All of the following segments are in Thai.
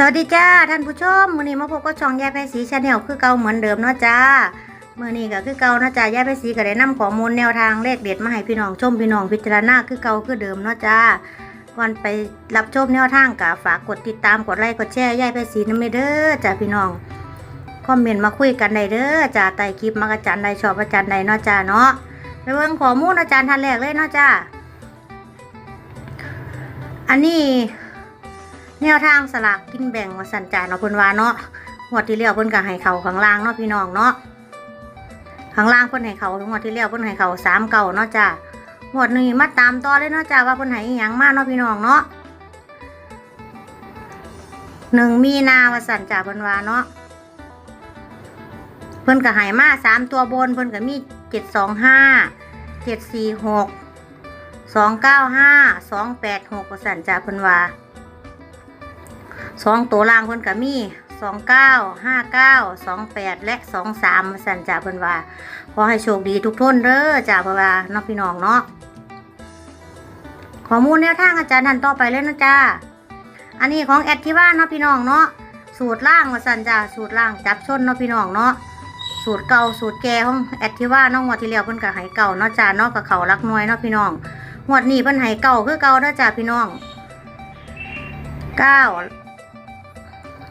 สวัสดีจ้าท่านผู้ชมมื้อนี้มาพบกับช่องยายไพศรีชาแนลคือเก่าเหมือนเดิมเนาะจ้ามื้อนี้ก็คือเก่าเนาะจ้ายายไพศรีก็ได้นำข้อมูลแนวทางเลขเด็ดมาให้พี่น้องชมพี่น้องพิจารณาคือเก่าคือเดิมเนาะจ้าก่อนไปรับชมแนวทางก็ฝากกดติดตามกดไลค์กดแชร์ยายไพศรีนำเด้อจ้าพี่น้องคอมเมนต์มาคุยกันได้เด้อจ้าใต้คลิปมักอาจารย์ใดชอบอาจารย์ใดเนาะจ้าเนาะไปเบิ่งข้อมูลอาจารย์ท่านแรกเลยเนาะจ้าอันนี้ แนวทางสลากกินแบ่งวสันจ่ายเนาะเพิ่นว่าเนาะงวดที่แล้วเพิ่นก็ให้เขาข้างล่างเนาะพี่น้องเนาะข้างล่างเพิ่นให้เขางวดที่แล้วเพิ่นให้เขาสามเก่าเนาะจ้างวดนี้มาตามต่อเลยเนาะจ้าว่าเพิ่นให้อีหยังมาเนาะพี่น้องเนาะหนึ่งมีนาวสันจ่าเพิ่นว่าเนาะเพิ่นก็ให้มาสามตัวบนเพิ่นก็มีเจ็ดสองห้าเจ็ดสี่หกสองเก้าห้าสองแปดหกสันจ่าเพิ่นว่า สองตัวล่างเพิ่นก็มีสองเก้าห้าเก้าสองแปดและสองสามสันจ่าเพิ่นว่าขอให้โชคดีทุกท่านเด้อจ่าเพิ่นว่าน้องพี่น้องเนาะข้อมูลแนวทางอาจารย์ท่านต่อไปเลยนะจ้าอันนี้ของแอดที่ว่าเนาะพี่น้องเนาะสูตรล่างมาสันจ่าสูตรล่างจับชนเนาะพี่น้องเนาะสูตรเก่าสูตรแก่ของแอดที่ว่าน้องงวดที่แล้วเพิ่นก็ให้เก่าเนาะจ้าเนาะกับเขารักน้อยเนาะพี่น้องงวดนี้เพิ่นให้เก่าคือเก่าเด้อจ้าพี่น้องเก้า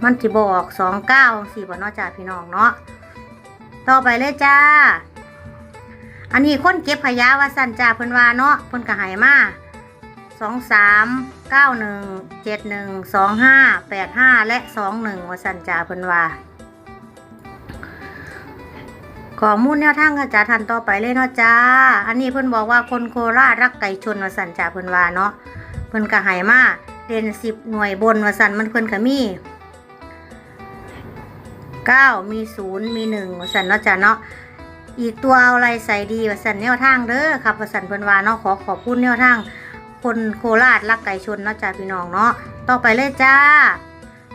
มันจะบอกสองเก้าสี่บนนอจ่าพี่น้องเนาะต่อไปเลยจ้า อันนี้คนเก็บขยะว่าสันจ่าเพิ่นว่าเนาะเพิ่นก็ใหายมาสองสามเก้าหนึ่งเจ็ดหนึ่งสองห้าแปดห้าและสองหนึ่งว่าสันจ่าเพิ่นว่าข้อมูลแนวทางกระจาทันต่อไปเลยเนาะจ้า อันนี้เพิ่นบอกว่าคนโคราชรักไก่ชนว่าสันจ่าเพิ่นว่าเนาะ เพิ่นก็ใหายมาเด่นสิบหน่วยบนว่าสันมันเพิ่นก็มี เก้ามีศูนย์มีหนึ่งวสันเนาะจ้ะเนาะอีกตัวเอาอะไรใส่ดีวสันแนวทางเด้อครับวสันเพิ่นว่าเนาะขอขอบคุณแนวทาง คนโคราชรักไก่ชนเนาะจ้ะพี่น้องเนาะต่อไปเลยจ้า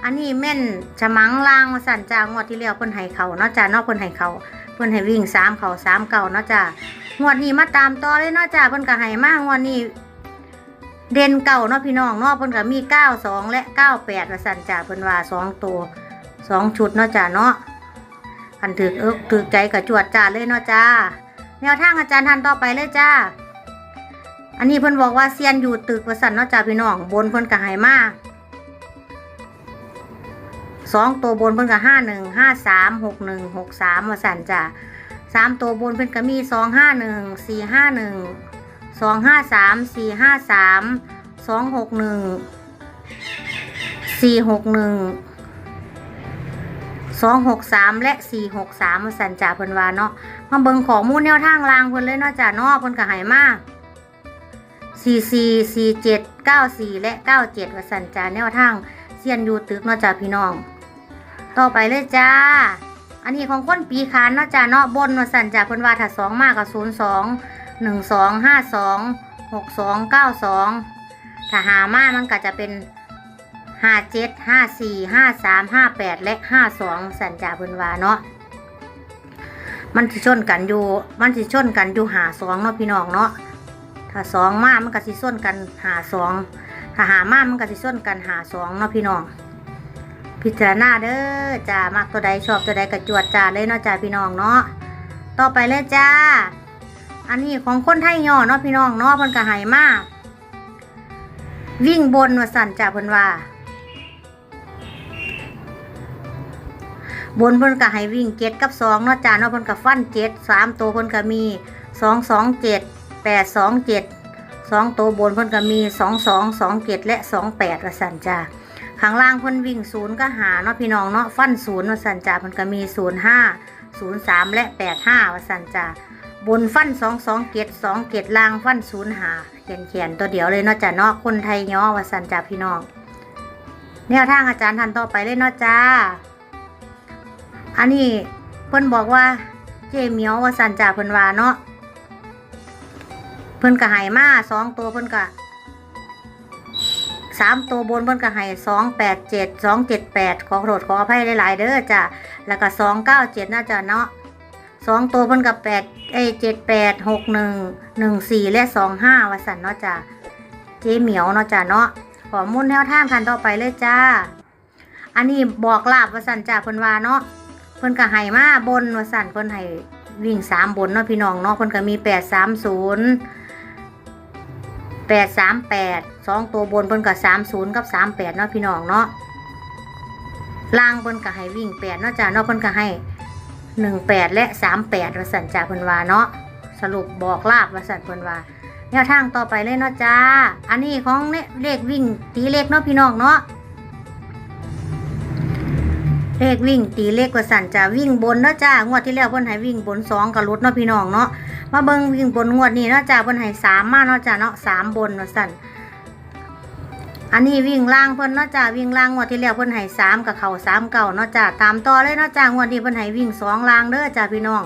อันนี้แม่นฉมังลางวสันจ้างวดที่แล้วเพิ่นให้เขาเนาะจ้ะเนาะเพิ่นให้เขาเพิ่นให้วิ่งสามเขาสามเก่าเนาะจ้ะงวดนี้มาตามต่อเลยเนาะจ้ะเพิ่นก็ให้มากงวดนี้เด่นเก่าเนาะพี่น้องเนาะเพิ่นก็มีเก้าสองและเก้าแปดวสันจ้ะเพิ่นว่าสองตัว สองชุดเนาะจ้าเนาะอันถือเอิกถือใจกับจวดจ้าเลยเนาะจ้าแนวทางอาจารย์ทันต่อไปเลยจ้า อันนี้เพิ่นบอกว่าเซียนอยู่ตึกประสันเนาะจ้าพี่น้องบนเพิ่นก็ใหายมาสองตัวบนเพิ่นก็ห้าหนึ่งห้าสามหกหนึ่งหกสามประสันจ้าสามตัวบนเพิ่นก็มีสองห้าหนึ่งสี่ห้าหนึ่งสองห้าสามสี่ห้าสามสองหกหนึ่งสี่หกหนึ่ง สองหกสามและสี่หกสามสันจ่าเพิ่นวาเนาะมาเบิ่งข้อมูลแนวทางรางเพิ่นเลยเนาะจ้าเนาะเพิ่นก็ให้มากสี่สี่สี่เจ็ดเก้าสี่และเก้าเจ็ดว่าสันจ่าแนวทางเซียนยูตึกเนาะจ้าพี่น้อง ต่อไปเลยจ้า อันนี้ของคนปีขานเนาะจ้าเนาะบนว่าสันจ่าเพิ่นวาถ้าสองมากกับศูนย์สองหนึ่งสองห้าสองหกสองเก้าสองถ้าหามามันก็จะเป็น ห้าเจ็ดห้าสี่ห้าสามห้าแปดและห้าสองสัญจาเพิ่นว่าเนาะมันสิชนกันอยู่ มันสิชนกันอยู่หาสองเนาะพี่น้องเนาะถ้าสองมามันก็สิชนกันหาสองถ้าหามามันก็สิชนกันหาสองเนาะพี่น้อง พิจารณาเด้อจ้ามักตัวใดชอบตัวใดกระจวดจ้าเลยเนาะจ้าพี่น้องเนาะต่อไปเลยจ้า อันนี้ของคนไทยย่อเนาะพี่น้องเนาะเพิ่นก็ให้มากวิ่งบนว่าสั่นจ้าเพิ่นว่า บนเพิ่นก็ให้วิ่งเจ็ดกับสองเนาะจ้าเนาะเพิ่นก็ฟันเจ็ดสามตัวเพิ่นก็มีสองสองเจ็ดแปดสองเจ็ดสองตัวบนเพิ่นก็มีสองสองสองเจ็ดและสองแปดว่าสันจ้าข้างล่างเพิ่นวิ่งศูนย์ก็หาเนาะพี่น้องเนาะฟันศูนย์ว่าสันจ้าเพิ่นก็มีศูนย์ห้าศูนย์สามและแปดห้าว่าสันจ้าบนฟันสองสองเจ็ดสองเจ็ดล่างฟันศูนย์หาเขียนเขียนตัวเดียวเลยเนาะจ้าเนาะคนไทยย่อว่าสันจ้าพี่น้องแนวทางอาจารย์ทันต่อไปเลยเนาะจ้า อันนี้เพิ่นบอกว่าเจเหมียวว่าสันจ่าเพิ่นว่าเนาะเพิ่นก็ให้มาสองตัวเพิ่นก็สามตัวบนเพิ่นก็ให้สองแปดเจ็ดสองเจ็ดแปดขอโทษขออภัยหลายๆเด้อจ้ะแล้วก็สองเก้าเจ็ดน่าจะเนาะสองตัวเพิ่นกับแปดเอเจ็ดแปดหกหนึ่งหนึ่งสี่และสองห้าว่าสันเนาะจ้ะเจเหมียวเนาะจ้ะเนาะขอมุ่นแนวทางกันต่อไปเลยจ้า อันนี้บอกลาบวสันจ้าเพิ่นว่าเนาะ พิ่นก็ให้มาบนว่าสั่นเพิ่นให้วิ่งสามบนเนาะพี่น้องเนาะเพิ่นก็มีแปดสามศูนย์แปดสามแปดสองตัวบนเพิ่นก็สามศูนย์กับสามแปดเนาะพี่น้องเนาะล่างเพิ่นก็ให้วิ่งแปดเนาะจ้าเนาะเพิ่นก็ให้หนึ่งแปดและสามแปดวสันจ้าเพิ่นว่าเนาะสรุปบอกลาบวสันเพิ่นว่าแนวทางต่อไปเลยเนาะจ้า อันนี้ของเนี่ยเลขวิ่งตีเลขเนาะพี่น้องเนาะ เลขวิ่งตีเลขกว่าสันจะวิ่งบนเนาะจ้างวดที่แล้วเพิ่นให้วิ่งบนสองกับรถเนาะพี่น้องเนาะมาเบิ่งวิ่งบนงวดนี้เนาะจ้าเพิ่นให้สามมาเนาะจ้าเนาะสามบนว่าสั่นอันนี้วิ่งล่างเพิ่นเนาะจ้าวิ่งล่างงวดที่แล้วเพิ่นให้สามกับเข่าสามเก่าเนาะจ้าตามต่อเลยเนาะจ้างวดนี้เพิ่นให้วิ่งสองล่างเด้อจ้าพี่น้อง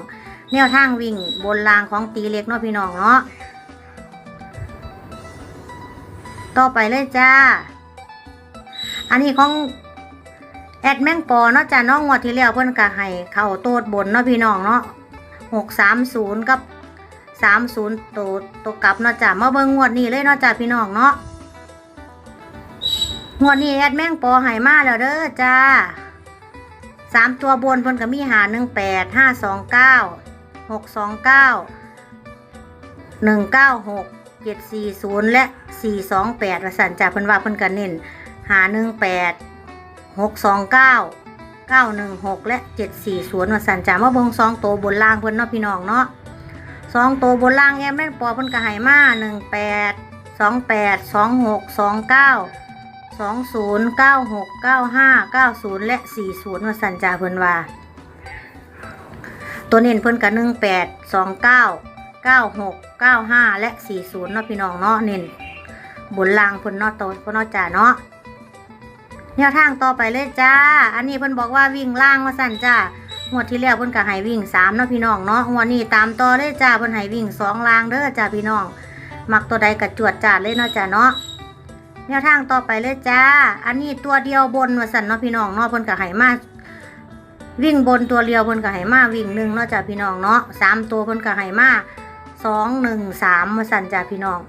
แนวทางวิ่งบนล่างของตีเล็กเนาะพี่น้องเนาะต่อไปเลยจ้า อันนี้ของ แอดแมงปอเนาะจ้าน้องงวดที่แล้วเพิ่นก็ให้เข้าโตดบนเนาะพี่น้องเนาะหกสามศูนย์กับสามศูนย์โตดตกกลับเนาะจ้ามาเบิ่งงวดนี้เลยเนาะจ้าพี่น้องเนาะงวดนี้แอดแมงปอให้มาแล้วเด้อจ้าสามตัวบนเพิ่นก็มีหาหนึ่งแปดห้าสองเก้าหกสองเก้าหนึ่งเก้าหกเจ็ดสี่ศูนย์และสี่สองแปดสันจ่าเพิ่นว่าเพิ่นกันเน้นหาหนึ่งแปด หกสองเก้าเก้าหนึ่งหกและเจ็ดสี่ศูนย์ประสันจากมาเบิ่งสองโตบนล่างเพิ่นเนาะพี่น้องเนาะสองโตบนล่างแอมแม่นปอเพิ่นก็ให้มาหนึ่งแปดสองแปดสองหกสองเก้าสองศูนย์เก้าหกเก้าห้าเก้าศูนย์และสี่ศูนย์ประสันจาเพิ่นว่า ตัวเน้นเพิ่นกับหนึ่งแปดสองเก้าเก้าหกเก้าห้าและสี่ศูนย์เนาะพี่น้องเนาะเน้นบนล่างเพิ่นเนาะโตเพิ่นเนาะจ้าเนาะ แนวทางต่อไปเลยจ้า อันนี้เพิ่นบอกว่าวิ่งล่างมาสั่นจ้างวดที่แล้วเพิ่นก็ให้วิ่งสามเนาะพี่น้องเนาะงวดนี้ตามต่อเลยจ้าเพิ่นให้วิ่งสองล่างเด้อจ้าพี่น้อง มักตัวใดก็จวดจ้าเลยเนาะจ้าเนาะแนวทางต่อไปเลยจ้า อันนี้ตัวเดียวบนมาสั่นเนาะพี่น้องเนาะเพิ่นก็ให้มาวิ่งบนตัวเดียวเพิ่นก็ให้มาวิ่งหนึ่งเนาะจ้าพี่น้องเนาะสามตัวเพิ่นก็ให้มาสองหนึ่งสามมาสั่นจ่าพี่น้อง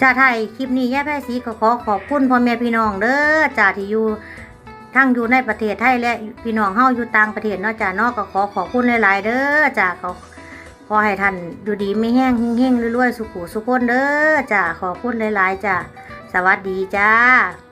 จ่าไทยคลิปนี้แย่แพ้สีก็ขอขอบคุณพ่อแม่พี่น้องเด้อจ่าที่อยู่ทั้งอยู่ในประเทศไทยและพี่น้องเฮาอยู่ต่างประเทศนอกจากนอกก็ขอขอบคุณหลายๆเด้อจ่าขอขอให้ท่านอยู่ดีไม่แห้งเฮงๆรวยๆสุขุสุขคนเด้อจ่าขอบคุณหลายๆจ่าสวัสดีจ้า